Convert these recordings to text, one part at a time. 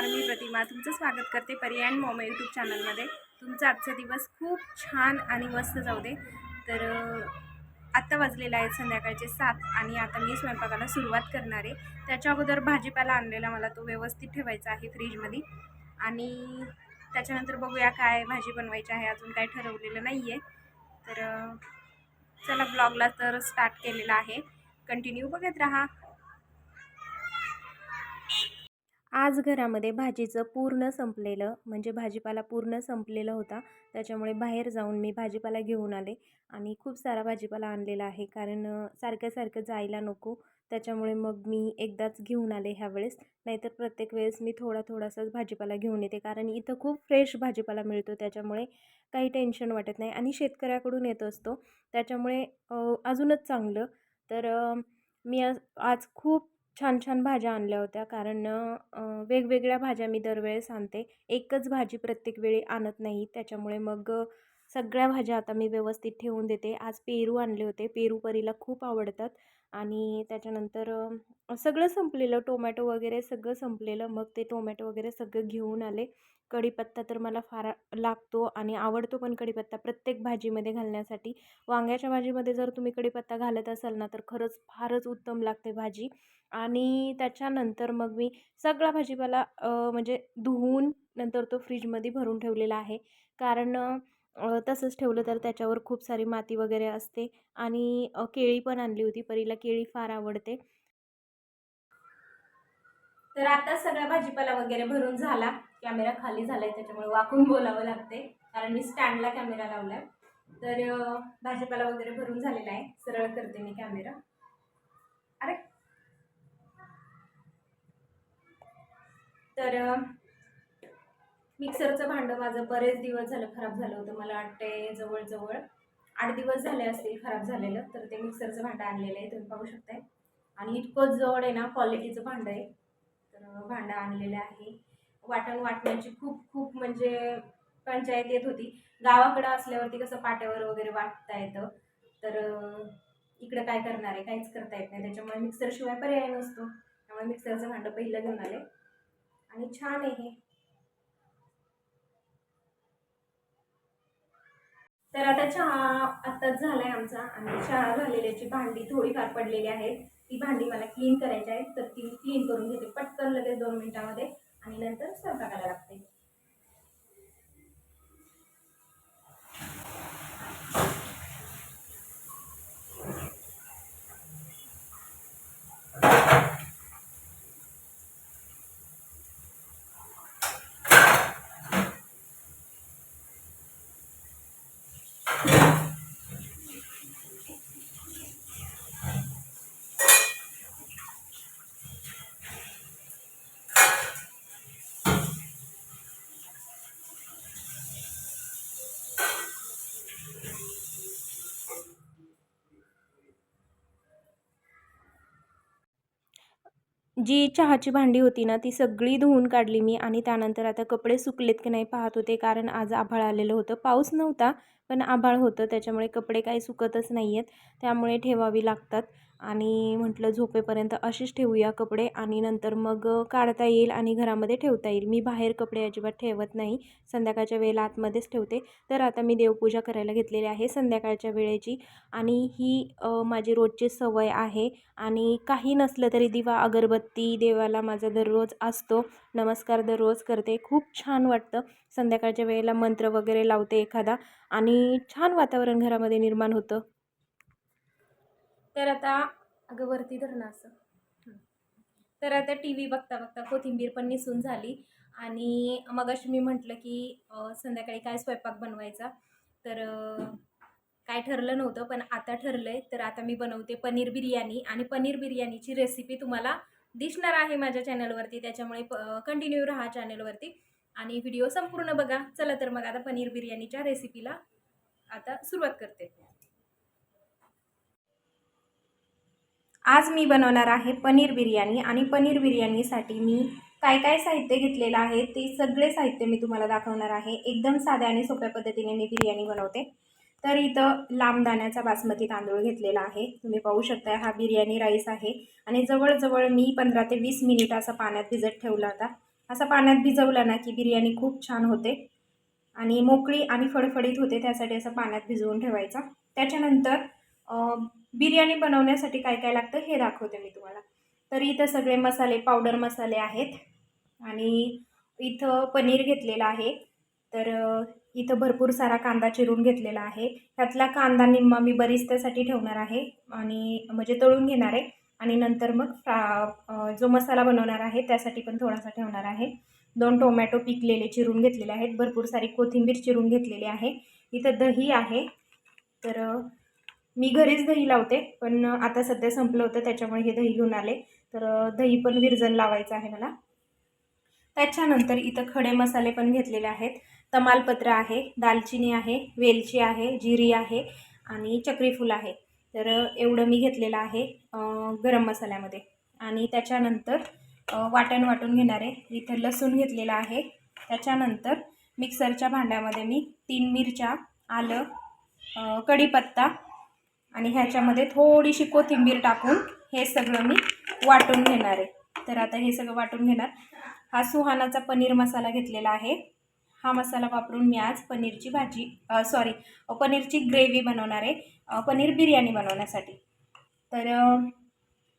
नमस्कार मी प्रतिमा. तुमचं स्वागत करते पर्यायन मॉम यूट्यूब चॅनलमध्ये तुमचा आजचा दिवस खूप छान आणि मस्त जाऊ दे. तर आत्ता वाजलेला आहे संध्याकाळचे सात आणि आता मी स्वयंपाकाला सुरुवात करणार आहे. त्याच्या अगोदर भाजीपाला आणलेला मला तो व्यवस्थित ठेवायचा आहे फ्रीजमध्ये. आणि त्याच्यानंतर बघूया काय भाजी बनवायची आहे. अजून काय ठरवलेलं नाही आहे तर चला ब्लॉगला तर स्टार्ट केलेला आहे. कंटिन्यू बघत राहा. आज घरामध्ये भाजीचं पूर्ण संपलेलं म्हणजे भाजीपाला पूर्ण संपलेला होता. त्याच्यामुळे बाहेर जाऊन मी भाजीपाला घेऊन आले आणि खूप सारा भाजीपाला आणलेला आहे. कारण अ, सारखं सारखं जायला नको. त्याच्यामुळे मग मी एकदाच घेऊन आले ह्यावेळेस. नाहीतर प्रत्येक वेळेस मी थोडा थोडासाच भाजीपाला घेऊन येते. कारण इथं खूप फ्रेश भाजीपाला मिळतो. त्याच्यामुळे काही टेन्शन वाटत नाही आणि शेतकऱ्याकडून येत असतो. त्याच्यामुळे अजूनच चांगलं. तर मी आज आज खूप छान छान भाज्या आणल्या होत्या. कारण वेगवेगळ्या भाज्या मी दरवेळेस आणते. एकच भाजी प्रत्येक वेळी आणत नाही. त्याच्यामुळे मग सगळ्या भाज्या आता मी व्यवस्थित ठेवून देते. आज पेरू आणले होते. पेरू परीला खूप आवडतात. आणि त्याच्यानंतर सगळं संपलेलं टोमॅटो वगैरे सगळं संपलेलं. मग ते टोमॅटो वगैरे सगळं घेऊन आले. कढीपत्ता तर मला फार लागतो आणि आवडतो पण कढीपत्ता प्रत्येक भाजीमध्ये घालण्यासाठी. वांग्याच्या भाजीमध्ये जर तुम्ही कढीपत्ता घालत असाल ना तर खरंच फारच उत्तम लागते भाजी. आणि त्याच्यानंतर मग मी सगळा भाजीपाला म्हणजे धुवून नंतर तो फ्रीजमध्ये भरून ठेवलेला आहे. कारण तसंच ठेवलं तर त्याच्यावर खूप सारी माती वगैरे असते आणि केळी पण आणली होती. परीला केळी फार आवडते. तर आता सगळा भाजीपाला वगैरे भरून झाला. कॅमेरा खाली झालाय त्याच्यामुळे वाकून बोलावं लागते कारण मी स्टँडला कॅमेरा लावलाय. तर भाजीपाला वगैरे भरून झालेला आहे. सरळ करते मी कॅमेरा. अरे! तर मिक्सरचं भांडं माझं बरेच दिवस झालं खराब झालं होतं. मला वाटते जवळजवळ आठ दिवस झाले असतील खराब झालेलं. तर ते मिक्सरचं भांडं आणलेलं आहे. तुम्ही पाहू शकताय. आणि इतकं जड आहे ना क्वालिटीचं भांडं आहे. तर भांडं आणलेलं आहे. वाटण वाटण्याची खूप खूप म्हणजे पंचायत येत होती. गावाकडं असल्यावरती कसं पाट्यावर वगैरे वाटता येतं. तर इकडं काय करणार आहे? काहीच करता येत नाही. त्याच्यामुळे मिक्सरशिवाय पर्याय नसतो. त्यामुळे मिक्सरचं भांडं पहिलं घेऊन आले. आणि छान आहे हे. तर आता चहा आत्ताच झाला आहे आमचा आणि चहा झालेल्याची भांडी थोडीफार पडलेली आहेत. ती भांडी मला क्लीन करायची आहे तर ती क्लीन करून घेते पटकन लगेच दोन मिनिटामध्ये आणि नंतर स्वयंपाकाला लागते. जी चहाची भांडी होती ना ती सगळी धुवून काढली मी आणि त्यानंतर आता कपडे सुकलेत की नाही पाहत होते कारण आज आभाळ आलेलं होतं. पाऊस नव्हता पण आभाळ होतं त्याच्यामुळे कपडे काही सुकतच नाही आहेत त्यामुळे ठेवावी लागतात. आणि म्हटलं झोपेपर्यंत असेच ठेवूया कपडे आणि नंतर मग काढता येईल आणि घरामध्ये ठेवता येईल. मी बाहेर कपडे अजिबात ठेवत नाही. संध्याकाळच्या वेळेला आतमध्येच ठेवते. तर आता मी देवपूजा करायला घेतलेली आहे संध्याकाळच्या वेळेची. आणि ही माझी रोजची सवय आहे. आणि काही नसलं तरी दिवा अगरबत्ती देवाला माझा दररोज असतो. नमस्कार दररोज करते. खूप छान वाटतं. संध्याकाळच्या वेळेला मंत्र वगैरे लावते एखादा. आणि छान वातावरण घरामध्ये निर्माण होतं. तर आता अगं वरती धरणं असं. तर आता टी व्ही बघता बघता कोथिंबीर पण निसून झाली. आणि मग मी म्हटलं की संध्याकाळी काय स्वयंपाक बनवायचा? तर काय ठरलं नव्हतं पण आता ठरलं आहे तर आता मी बनवते पनीर बिर्याणी. आणि पनीर बिर्याणीची रेसिपी तुम्हाला दिसणार आहे माझ्या चॅनलवरती त्याच्यामुळे प कंटिन्यू राहा चॅनलवरती आणि व्हिडिओ संपूर्ण बघा. चला तर मग आता पनीर बिर्याणीच्या रेसिपीला आता सुरुवात करते. आज मी बनवणार आहे पनीर बिर्याणी आणि पनीर बिर्याणीसाठी मी काय काय साहित्य घेतलेलं आहे ते सगळे साहित्य मी तुम्हाला दाखवणार आहे. एकदम साध्या आणि सोप्या पद्धतीने मी बिर्याणी बनवते. तर इथं लांब दाण्याचा बासमती तांदूळ घेतलेला आहे. तुम्ही पाहू शकता हा बिर्याणी राईस आहे आणि जवळजवळ मी पंधरा ते वीस मिनिट असा पाण्यात भिजत ठेवला होता. असा पाण्यात भिजवला ना की बिर्याणी खूप छान होते आणि मोकळी आणि फडफडीत होते त्यासाठी असं पाण्यात भिजवून ठेवायचा. त्याच्यानंतर बिर्याणी बनवण्यासाठी काय काय लागतं हे दाखवते मी तुम्हाला. तर इथं सगळे मसाले पावडर मसाले आहेत. आणि इथं पनीर घेतलेलं आहे. तर इथं भरपूर सारा कांदा चिरून घेतलेला आहे. ह्यातला कांदा निम्मा मी बरिस्त्यासाठी ठेवणार आहे आणि म्हणजे तळून घेणार आहे. आणि नंतर मग फ्रा जो मसाला बनवणार आहे त्यासाठी पण थोडासा ठेवणार आहे. दोन टोमॅटो पिकलेले चिरून घेतलेले आहेत. भरपूर सारी कोथिंबीर चिरून घेतलेली आहे. इथं दही आहे. तर मी घरीच दही लावते पण आता सध्या संपलं होतं त्याच्यामुळे हे दही घेऊन आले. तर दही पण विरजन लावायचं आहे मला. त्याच्यानंतर इथं खडे मसाले पण घेतलेले आहेत. तमालपत्र आहे दालचिनी आहे वेलची आहे जिरी आहे आणि चक्रीफूल आहे. तर एवढं मी घेतलेलं आहे गरम मसाल्यामध्ये. आणि त्याच्यानंतर वाटण वाटून घेणार आहे. इथं लसूण घेतलेलं आहे. त्याच्यानंतर मिक्सरच्या भांड्यामध्ये मी तीन मिरच्या आलं कढीपत्ता आणि ह्याच्यामध्ये थोडीशी कोथिंबीर टाकून हे सगळं मी वाटून घेणार आहे. तर आता हे सगळं वाटून घेणार. हा सुहानाचा पनीर मसाला घेतलेला आहे. हा मसाला वापरून मी आज पनीरची भाजी सॉरी पनीरची ग्रेव्ही बनवणार आहे. पनीर बिर्याणी बनवण्यासाठी. तर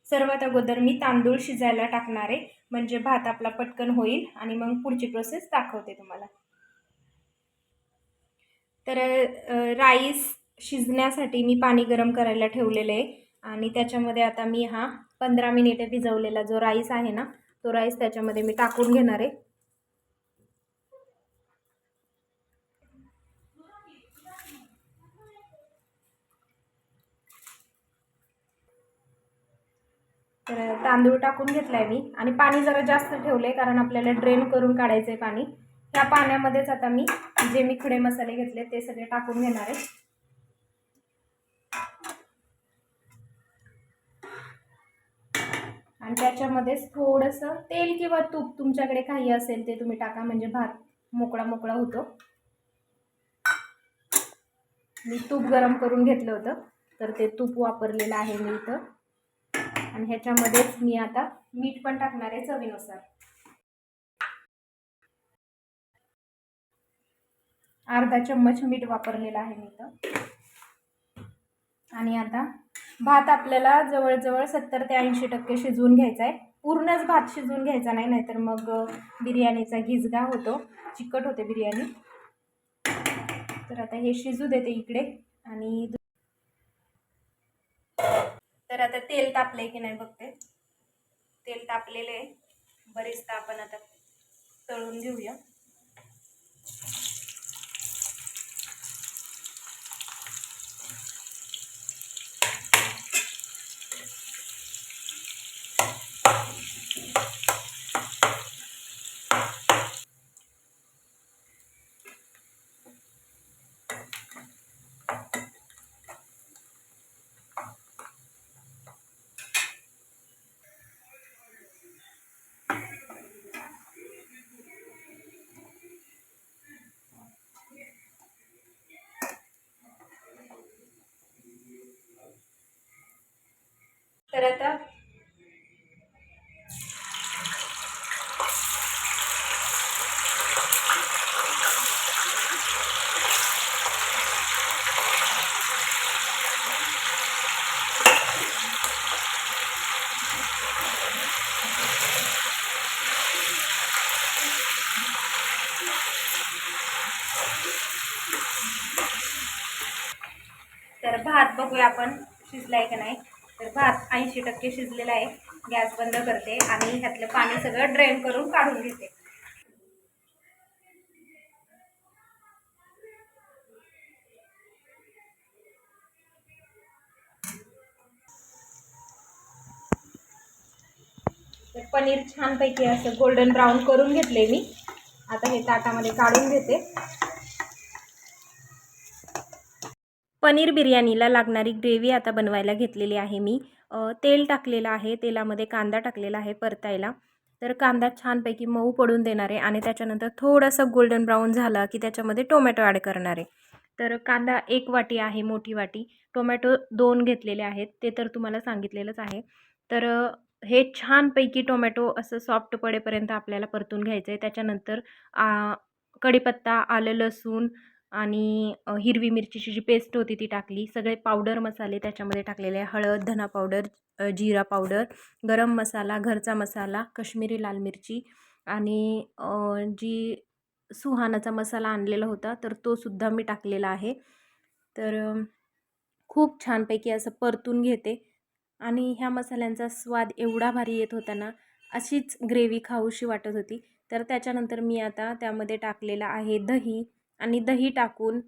सर्वात अगोदर मी तांदूळ शिजायला टाकणार आहे. म्हणजे भात आपला पटकन होईल आणि मग पुढची प्रोसेस दाखवते तुम्हाला. तर राईस शिजण्यासाठी मी पाणी गरम करायला ठेवलेलं आहे. आणि त्याच्यामध्ये आता मी हा पंधरा मिनिटे भिजवलेला जो राईस आहे ना तो राईस त्याच्यामध्ये मी टाकून घेणार आहे. तर तांदूळ टाकून घेतला आहे मी. आणि पाणी जरा जास्त ठेवलं आहे कारण आपल्याला ड्रेन करून काढायचं आहे पाणी. त्या पाण्यामध्येच आता मी जे मी खडे मसाले घेतले ते सगळे टाकून घेणार आहे आणि त्याच्यामध्येच थोडंसं तेल किंवा तूप तुमच्याकडे काही असेल ते तुम्ही टाका म्हणजे भात मोकळा मोकळा होतो. मी तूप गरम करून घेतलं होतं तर ते तूप वापरलेलं आहे मी इथं. आणि ह्याच्यामध्येच मी आता मीठ पण टाकणार आहे चवीनुसार. अर्धा चम्मच मीठ वापरलेलं आहे मी इथं. आणि आता भात आपल्याला जवळजवळ सत्तर ते ऐंशी टक्के शिजवून घ्यायचा आहे. पूर्णच भात शिजवून घ्यायचा नाही नाहीतर मग बिर्याणीचा गिजगा होतो. चिकट होते बिर्याणी. तर आता हे शिजू देते इकडे आणि तर आता तेल तापलंय की नाही बघते. तेल तापलेले आहे. बरेचदा आपण आता तळून घेऊया तर आता तर भात बघूया आपण शिजलाय का नाही. तर भात ऐंशी टक्के शिजलेला आहे. गॅस बंद करते आणि ह्यातलं पाणी सगळं ड्रेन करून काढून घेते. तर पनीर छानपैकी असं गोल्डन ब्राऊन करून घेतले मी. आता हे ताटामध्ये काढून घेते. पनीर बिर्याणीला लागणारी ग्रेव्ही आता बनवायला घेतलेली आहे मी. तेल टाकलेलं आहे. तेलामध्ये कांदा टाकलेला आहे परतायला. तर कांदा छानपैकी मऊ पडून देणार आहे आणि त्याच्यानंतर थोडंसं गोल्डन ब्राऊन झाला की त्याच्यामध्ये टोमॅटो ॲड करणार आहे. तर कांदा एक वाटी आहे मोठी वाटी. टोमॅटो दोन घेतलेले आहेत. ते तर तुम्हाला सांगितलेलंच आहे. तर हे छानपैकी टोमॅटो असं सॉफ्ट पडेपर्यंत आपल्याला परतून घ्यायचं आहे त्याच्यानंतर कढीपत्ता आलं लसूण आणि हिरवी मिरचीची जी पेस्ट होती ती टाकली. सगळे पावडर मसाले त्याच्यामध्ये टाकलेले आहे. हळद धना पावडर जिरा पावडर गरम मसाला घरचा मसाला कश्मीरी लाल मिरची आणि जी सुहानाचा मसाला आणलेला होता तर तो सुद्धा मी टाकलेला आहे. तर खूप छानपैकी असं परतून घेते आणि ह्या मसाल्यांचा स्वाद एवढा भारी येत होता ना अशीच ग्रेव्ही खाऊशी वाटत होती. तर त्याच्यानंतर मी आता त्यामध्ये टाकलेलं आहे दही. आणि दही टाकून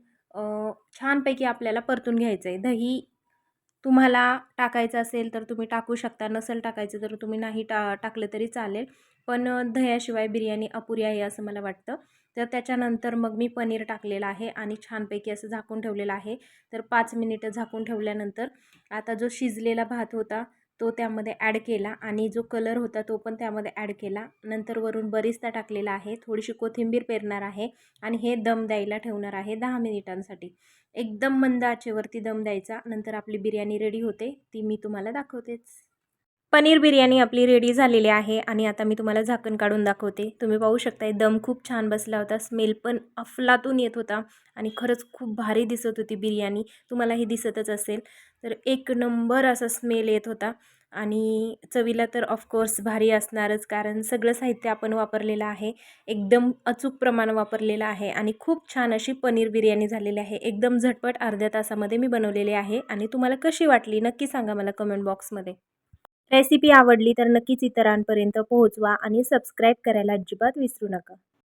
छानपैकी आपल्याला परतून घ्यायचं आहे दही तुम्हाला टाकायचं असेल तर तुम्ही टाकू शकता नसेल टाकायचं तर तुम्ही नाही टा टाकलं तरी चालेल. पण दह्याशिवाय बिर्याणी अपुरी आहे असं मला वाटतं. तर त्याच्यानंतर मग मी पनीर टाकलेलं आहे आणि छानपैकी असं झाकून ठेवलेलं आहे. तर पाच मिनिटं झाकून ठेवल्यानंतर आता जो शिजलेला भात होता तो त्यामध्ये ॲड केला आणि जो कलर होता तो पण त्यामध्ये ॲड केला. नंतर वरून बरिस्ता टाकलेला आहे. थोडीशी कोथिंबीर पेरणार आहे आणि हे दम द्यायला ठेवणार आहे दहा मिनिटांसाठी. एकदम मंद आचेवरती दम द्यायचा. नंतर आपली बिर्याणी रेडी होते. ती मी तुम्हाला दाखवतेच. पनीर बिर्याणी आपली रेडी झालेली आहे आणि आता मी तुम्हाला झाकण काढून दाखवते. तुम्ही पाहू शकता दम खूप छान बसला होता स्मेल पण अफलातून येत होता आणि खरंच खूप भारी दिसत होती बिर्याणी. तुम्हालाही दिसतच असेल. तर एक नंबर असा स्मेल येत होता आणि चवीला तर ऑफकोर्स भारी असणारच कारण सगळं साहित्य आपण वापरलेलं आहे. एकदम अचूक प्रमाण वापरलेलं आहे आणि खूप छान अशी पनीर बिर्याणी झालेली आहे. एकदम झटपट अर्ध्या तासामध्ये मी बनवलेली आहे आणि तुम्हाला कशी वाटली नक्की सांगा मला कमेंट बॉक्समध्ये रेसिपी आवडली तर नक्कीच इतरांपर्यंत पोहोचवा आणि सबस्क्राईब करायला अजिबात विसरू नका.